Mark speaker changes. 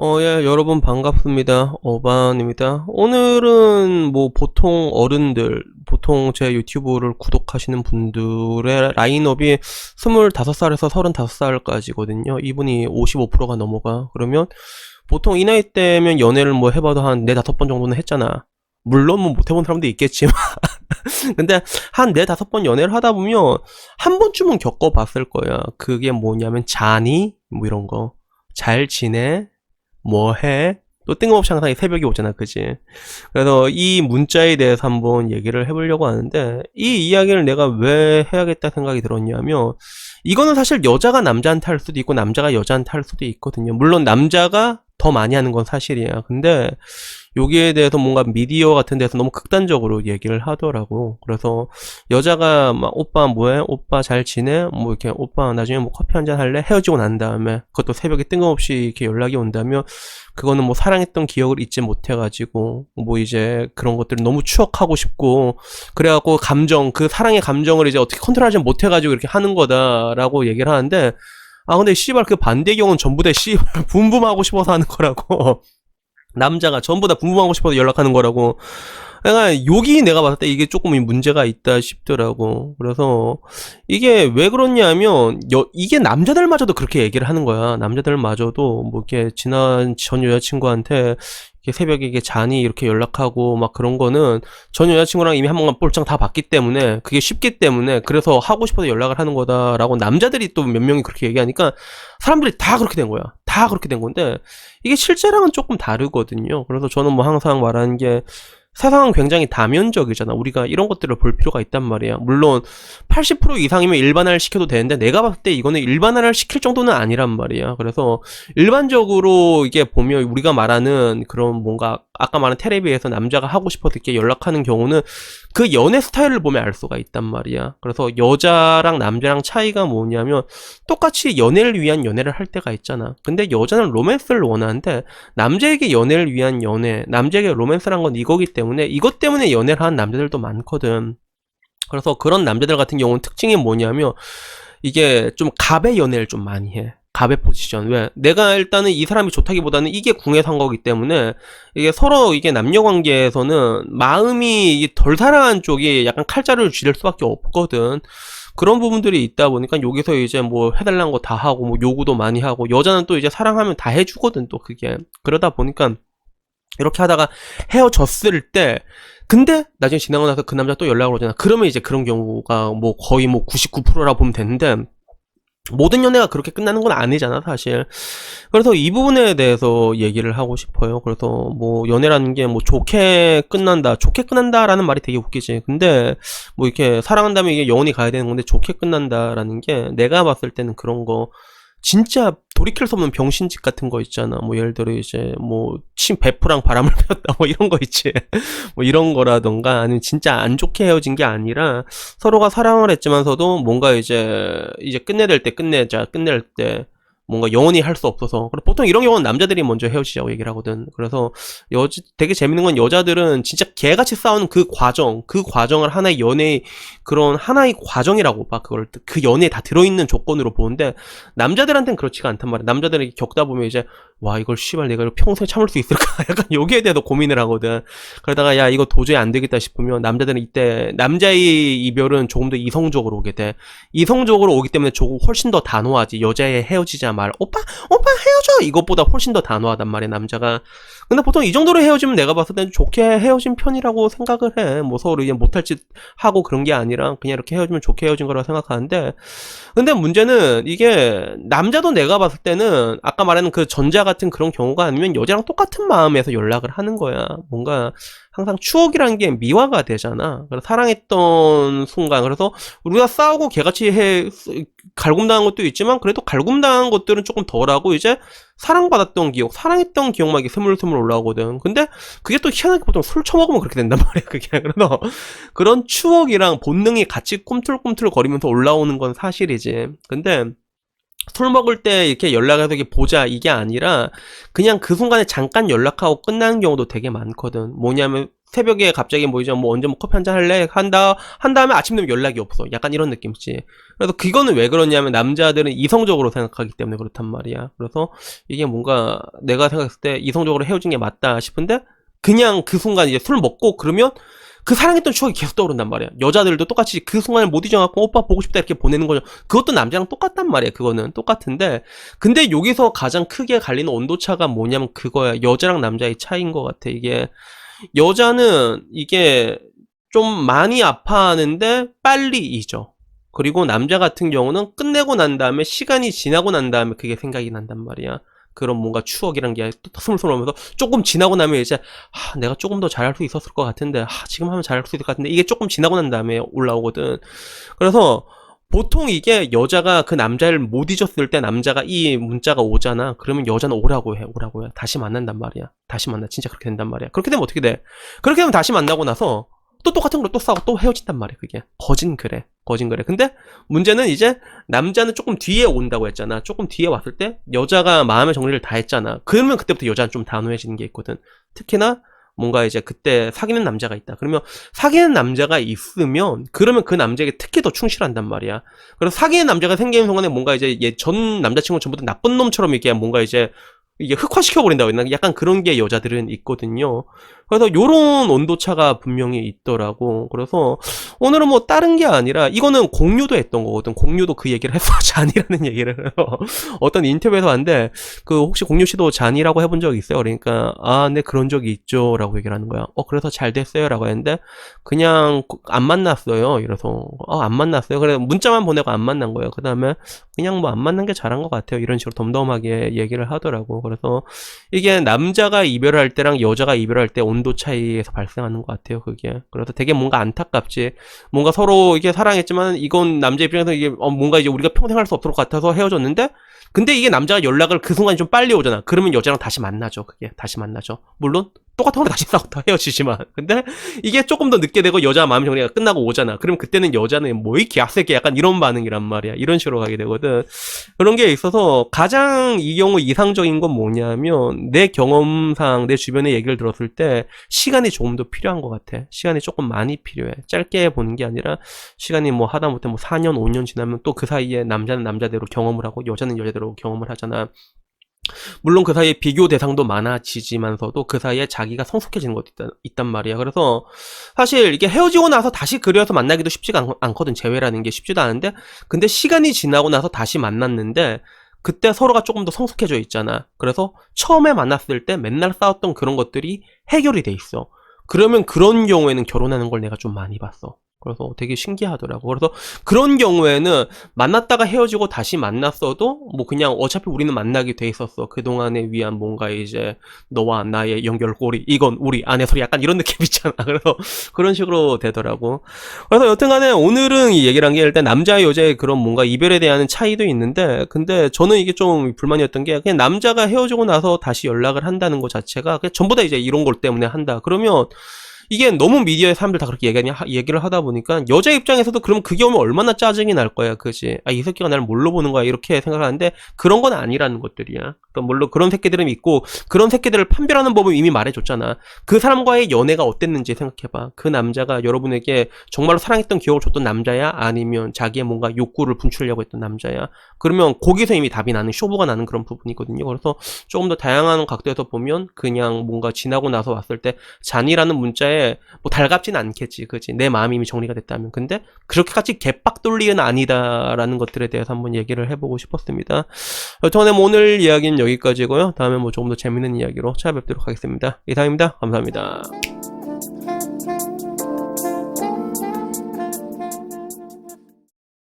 Speaker 1: 어, 예, 여러분 반갑습니다. 어반입니다. 오늘은 뭐 보통 어른들, 보통 제 유튜브를 구독하시는 분들의 라인업이 25살에서 35살까지거든요. 이분이 55%가 넘어가. 그러면 보통 이 나이 때면 연애를 뭐 해봐도 한 4, 5번 정도는 했잖아. 물론 뭐 못 해본 사람도 있겠지만. 근데 한 4, 5번 연애를 하다 보면 한 번쯤은 겪어봤을 거야. 그게 뭐냐면 자니? 뭐 이런 거. 잘 지내? 뭐 해? 또 뜬금없이 항상 새벽이 오잖아, 그지? 그래서 이 문자에 대해서 한번 얘기를 해보려고 하는데, 이 이야기를 내가 왜 해야겠다 생각이 들었냐면, 이거는 사실 여자가 남자한테 할 수도 있고, 남자가 여자한테 할 수도 있거든요. 물론 남자가 더 많이 하는 건 사실이야. 근데, 여기에 대해서 뭔가 미디어 같은 데서 너무 극단적으로 얘기를 하더라고. 그래서 여자가 막 오빠 뭐해? 오빠 잘 지내? 뭐 이렇게 오빠 나중에 뭐 커피 한 잔 할래? 헤어지고 난 다음에 그것도 새벽에 뜬금없이 이렇게 연락이 온다면 그거는 뭐 사랑했던 기억을 잊지 못해가지고 뭐 이제 그런 것들을 너무 추억하고 싶고 그래갖고 감정 그 사랑의 감정을 이제 어떻게 컨트롤하지 못해가지고 이렇게 하는 거다라고 얘기를 하는데 아 근데 씨발 그 반대 경우는 전부 다 씨발 붐붐하고 싶어서 하는 거라고 남자가 전부 다 궁금하고 싶어서 연락하는 거라고. 그러니까 여기 내가 봤을 때 이게 조금 문제가 있다 싶더라고. 그래서 이게 왜 그렇냐면 여, 이게 남자들마저도 그렇게 얘기를 하는 거야. 남자들마저도 뭐 이렇게 지난 전 여자친구한테 새벽에 이게 잔이 이렇게 연락하고 막 그런 거는 전 여자친구랑 이미 한 번만 볼장 다 봤기 때문에 그게 쉽기 때문에 그래서 하고 싶어서 연락을 하는 거다라고 남자들이 또 몇 명이 그렇게 얘기하니까 사람들이 다 그렇게 된 거야. 다 그렇게 된 건데 이게 실제랑은 조금 다르거든요. 그래서 저는 뭐 항상 말하는 게 세상은 굉장히 다면적이잖아. 우리가 이런 것들을 볼 필요가 있단 말이야. 물론 80% 이상이면 일반화를 시켜도 되는데 내가 봤을 때 이거는 일반화를 시킬 정도는 아니란 말이야. 그래서 일반적으로 이게 보면 우리가 말하는 그런 뭔가 아까 말한 테레비에서 남자가 하고 싶어서 이렇게 연락하는 경우는 그 연애 스타일을 보면 알 수가 있단 말이야. 그래서 여자랑 남자랑 차이가 뭐냐면 똑같이 연애를 위한 연애를 할 때가 있잖아. 근데 여자는 로맨스를 원하는데 남자에게 연애를 위한 연애, 남자에게 로맨스란 건 이거기 때문에 이것 때문에 연애를 하는 남자들도 많거든. 그래서 그런 남자들 같은 경우는 특징이 뭐냐면 이게 좀 갑의 연애를 좀 많이 해. 갑의 포지션. 왜? 내가 일단은 이 사람이 좋다기보다는 이게 궁에 산 거기 때문에 이게 서로 이게 남녀 관계에서는 마음이 덜 사랑한 쪽이 약간 칼자루를 쥐를 수밖에 없거든. 그런 부분들이 있다 보니까 여기서 이제 뭐 해달라는 거 다 하고 뭐 요구도 많이 하고 여자는 또 이제 사랑하면 다 해주거든 또 그게 그러다 보니까 이렇게 하다가 헤어졌을 때 근데 나중에 지나고 나서 그 남자 또 연락을 오잖아 그러면 이제 그런 경우가 뭐 거의 뭐 99%라 보면 되는데 모든 연애가 그렇게 끝나는 건 아니잖아, 사실. 그래서 이 부분에 대해서 얘기를 하고 싶어요. 그래서 뭐 연애라는 게 뭐 좋게 끝난다, 좋게 끝난다라는 말이 되게 웃기지. 근데 뭐 이렇게 사랑한다면 이게 영원히 가야 되는 건데 좋게 끝난다라는 게 내가 봤을 때는 그런 거 진짜 돌이킬 수 없는 병신짓 같은 거 있잖아. 뭐 예를 들어 이제 뭐친 베프랑 바람을 피웠다 뭐 이런 거 있지. 뭐 이런 거라던가 아니면 진짜 안 좋게 헤어진 게 아니라 서로가 사랑을 했지만서도 뭔가 이제 이제 끝내야 될 때 끝내자 끝낼 때 뭔가 영원히 할 수 없어서. 그리고 보통 이런 경우는 남자들이 먼저 헤어지자고 얘기를 하거든. 그래서 여 되게 재밌는 건 여자들은 진짜 개같이 싸우는 그 과정 그 과정을 하나의 연애 그런 하나의 과정이라고 봐. 그걸 그 연애에 다 들어있는 조건으로 보는데 남자들한테는 그렇지가 않단 말이야. 남자들이 겪다 보면 이제 와 이걸 씨발 내가 이걸 평소에 참을 수 있을까? 약간 여기에 대해서 고민을 하거든. 그러다가 야 이거 도저히 안 되겠다 싶으면 남자들은 이때 남자의 이별은 조금 더 이성적으로 오게 돼. 이성적으로 오기 때문에 조금 훨씬 더 단호하지. 여자의 헤어지자 말 오빠 오빠 헤어져. 이것보다 훨씬 더 단호하단 말이야 남자가. 근데 보통 이 정도로 헤어지면 내가 봤을 때는 좋게 헤어진 편이라고 생각을 해뭐 서로 이제 못할 짓 하고 그런 게 아니라 그냥 이렇게 헤어지면 좋게 헤어진 거라고 생각하는데. 근데 문제는 이게 남자도 내가 봤을 때는 아까 말하는 그 전자 같은 그런 경우가 아니면 여자랑 똑같은 마음에서 연락을 하는 거야. 뭔가 항상 추억이란 게 미화가 되잖아. 그래서 사랑했던 순간. 그래서 우리가 싸우고 개같이 해, 갈굼당한 것도 있지만, 그래도 갈굼당한 것들은 조금 덜하고, 이제 사랑받았던 기억, 사랑했던 기억만 이렇게 스물스물 올라오거든. 근데 그게 또 희한하게 보통 술 처먹으면 그렇게 된단 말이야, 그게. 그래서 그런 추억이랑 본능이 같이 꿈틀꿈틀 거리면서 올라오는 건 사실이지. 근데, 술 먹을 때 이렇게 연락해서 이렇게 보자 이게 아니라 그냥 그 순간에 잠깐 연락하고 끝나는 경우도 되게 많거든. 뭐냐면 새벽에 갑자기 뭐 이제 뭐 언제 뭐 커피 한잔 할래? 한다 한 다음에 아침 되면 연락이 없어. 약간 이런 느낌이지. 그래서 그거는 왜 그러냐면 남자들은 이성적으로 생각하기 때문에 그렇단 말이야. 그래서 이게 뭔가 내가 생각했을 때 이성적으로 헤어진 게 맞다 싶은데 그냥 그 순간 이제 술 먹고 그러면 그 사랑했던 추억이 계속 떠오른단 말이야. 여자들도 똑같이 그 순간을 못 잊어갖고 오빠 보고 싶다 이렇게 보내는 거죠. 그것도 남자랑 똑같단 말이야. 그거는 똑같은데 근데 여기서 가장 크게 갈리는 온도차가 뭐냐면 그거야. 여자랑 남자의 차이인 것 같아. 이게 여자는 이게 좀 많이 아파하는데 빨리 잊어. 그리고 남자 같은 경우는 끝내고 난 다음에 시간이 지나고 난 다음에 그게 생각이 난단 말이야. 그런 뭔가 추억이란 게또 스물스물 오면서 조금 지나고 나면 이제 아, 내가 조금 더 잘할 수 있었을 것 같은데 아, 지금 하면 잘할 수 있을 것 같은데 이게 조금 지나고 난 다음에 올라오거든. 그래서 보통 이게 여자가 그 남자를 못 잊었을 때 남자가 이 문자가 오잖아. 그러면 여자는 오라고 해, 오라고 해. 다시 만난단 말이야. 다시 만나. 진짜 그렇게 된단 말이야. 그렇게 되면 어떻게 돼? 그렇게 되면 다시 만나고 나서 또 똑같은 걸로 또 싸우고 또 헤어진단 말이야. 그게 거진 그래, 거진 그래. 근데 문제는 이제 남자는 조금 뒤에 온다고 했잖아. 조금 뒤에 왔을 때 여자가 마음의 정리를 다 했잖아. 그러면 그때부터 여자는 좀 단호해지는 게 있거든. 특히나 뭔가 이제 그때 사귀는 남자가 있다. 그러면 사귀는 남자가 있으면 그러면 그 남자에게 특히 더 충실한단 말이야. 그래서 사귀는 남자가 생기는 순간에 뭔가 이제 얘 전 남자친구 전부 다 나쁜 놈처럼 이게 뭔가 이제 이게 흑화시켜 버린다고 했나? 약간 그런 게 여자들은 있거든요. 그래서 요런 온도차가 분명히 있더라고. 그래서 오늘은 뭐 다른 게 아니라 이거는 공유도 했던 거거든. 공유도 그 얘기를 했어. 잔이라는 얘기를 어떤 인터뷰에서 한데 그 혹시 공유 씨도 잔이라고 해본 적 있어요? 그러니까 아, 네 그런 적이 있죠라고 얘기를 하는 거야. 어 그래서 잘 됐어요라고 했는데 그냥 안 만났어요. 이래서 어, 안 만났어요. 그래 문자만 보내고 안 만난 거예요. 그 다음에 그냥 뭐 안 만난 게 잘한 것 같아요. 이런 식으로 덤덤하게 얘기를 하더라고. 그래서 이게 남자가 이별할 때랑 여자가 이별할 때 온도 차이에서 발생하는 것 같아요. 그게. 그래서 되게 뭔가 안타깝지. 뭔가 서로 이게 사랑했지만 이건 남자 입장에서 이게 어, 뭔가 이제 우리가 평생 할수것 같아서 헤어졌는데 근데 이게 남자가 연락을 그 순간에 좀 빨리 오잖아. 그러면 여자랑 다시 만나죠. 그게 다시 만나죠. 물론 똑같은 걸로 다시 싸웠다 헤어지지만 근데 이게 조금 더 늦게 되고 여자 마음 정리가 끝나고 오잖아. 그럼 그때는 여자는 뭐 이렇게 약세게 약간 이런 반응이란 말이야. 이런 식으로 가게 되거든. 그런 게 있어서 가장 이 경우 이상적인 건 뭐냐면 내 경험상 내 주변의 얘기를 들었을 때 시간이 조금 더 필요한 것 같아. 시간이 조금 많이 필요해. 짧게 보는 게 아니라 시간이 뭐 하다못해 뭐 4년, 5년 지나면 또 그 사이에 남자는 남자대로 경험을 하고 여자는 여자대로 경험을 하잖아. 물론 그 사이에 비교 대상도 많아지지만서도 그 사이에 자기가 성숙해지는 것도 있다, 있단 말이야. 그래서 사실 이게 헤어지고 나서 다시 그려서 만나기도 쉽지가 않, 않거든. 재회라는 게 쉽지도 않은데 근데 시간이 지나고 나서 다시 만났는데 그때 서로가 조금 더 성숙해져 있잖아. 그래서 처음에 만났을 때 맨날 싸웠던 그런 것들이 해결이 돼 있어. 그러면 그런 경우에는 결혼하는 걸 내가 좀 많이 봤어. 그래서 되게 신기하더라고. 그래서 그런 경우에는 만났다가 헤어지고 다시 만났어도 뭐 그냥 어차피 우리는 만나게 돼 있었어. 그동안에 위한 뭔가 이제 너와 나의 연결고리 이건 우리 안에 소리 약간 이런 느낌 있잖아. 그래서 그런 식으로 되더라고. 그래서 여튼 간에 오늘은 이 얘기를 한게 일단 남자 여자의 그런 뭔가 이별에 대한 차이도 있는데 근데 저는 이게 좀 불만이었던 게 그냥 남자가 헤어지고 나서 다시 연락을 한다는 것 자체가 그냥 전부 다 이제 이런 걸 때문에 한다. 그러면 이게 너무 미디어의 사람들 다 그렇게 얘기하냐, 하- 얘기를 하다 보니까 여자 입장에서도 그럼 그게 오면 얼마나 짜증이 날 거야, 그지? 아, 이 새끼가 나를 뭘로 보는 거야, 이렇게 생각하는데 그런 건 아니라는 것들이야. 그러니까 물론 그런 새끼들은 있고 그런 새끼들을 판별하는 법은 이미 말해줬잖아. 그 사람과의 연애가 어땠는지 생각해봐. 그 남자가 여러분에게 정말로 사랑했던 기억을 줬던 남자야? 아니면 자기의 뭔가 욕구를 분출하려고 했던 남자야? 그러면 거기서 이미 답이 나는, 쇼부가 나는 그런 부분이거든요. 그래서 조금 더 다양한 각도에서 보면 그냥 뭔가 지나고 나서 왔을 때 잔이라는 문자에 뭐 달갑진 않겠지. 그지? 내 마음이 이미 정리가 됐다면. 근데 그렇게까지 개빡돌리는 아니다라는 것들에 대해서 한번 얘기를 해보고 싶었습니다. 여튼간에 뭐 오늘 이야기는 여기까지고요. 다음에 뭐 조금 더 재밌는 이야기로 찾아뵙도록 하겠습니다. 이상입니다. 감사합니다.